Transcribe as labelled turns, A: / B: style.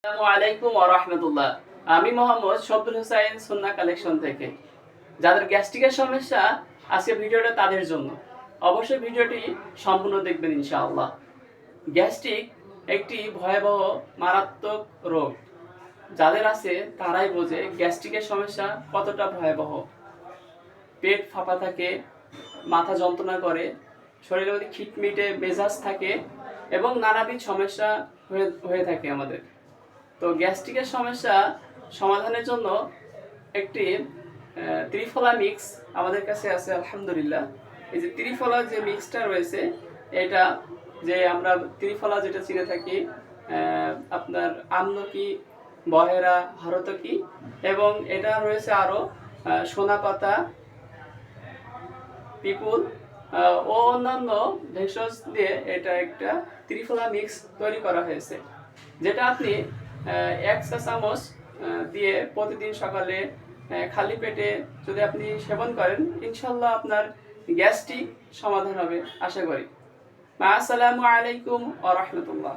A: আসসালামু আলাইকুম আমি মোহাম্মদ শব্দুল কালেকশন থেকে। যাদের গ্যাস্ট্রিকের সমস্যা আজকে ভিডিওটা তাদের জন্য। অবশ্যই ভিডিওটি সম্পূর্ণ দেখবেন ইনশাআল্লাহ। গ্যাস্ট্রিক একটি ভয়াবহ মারাত্মক রোগ। যাদের আছে তারাই বোঝে গ্যাস্ট্রিকের সমস্যা কতটা ভয়াবহ। পেট ফাঁপা থাকে, মাথা যন্ত্রণা করে, শরীরের মধ্যে খিটমিটে মেজাজ থাকে এবং নানাবিধ সমস্যা হয়ে হয়ে থাকে আমাদের। তো গ্যাস্ট্রিকের সমস্যা সমাধানের জন্য একটি ত্রিফলা মিক্স আমাদের কাছে আছে, আলহামদুলিল্লাহ। এই যে ত্রিফলা যে মিক্সটা রয়েছে, এটা যে আমরা ত্রিফলা যেটা চিনে থাকি আপনার আমলকি, বহেরা, হরতকি, এবং এটা রয়েছে আরও সোনা পাতা পিপুল ও অন্যান্য ভেষজ দিয়ে এটা একটা ত্রিফলা মিক্স তৈরি করা হয়েছে। যেটা আপনি এক চা চামচ দিয়ে প্রতিদিন সকালে খালি পেটে যদি আপনি সেবন করেন, ইনশাল্লাহ আপনার গ্যাসটি সমাধান হবে, আশা করি। আসসালামু আলাইকুম আ রহমতুল্লাহ।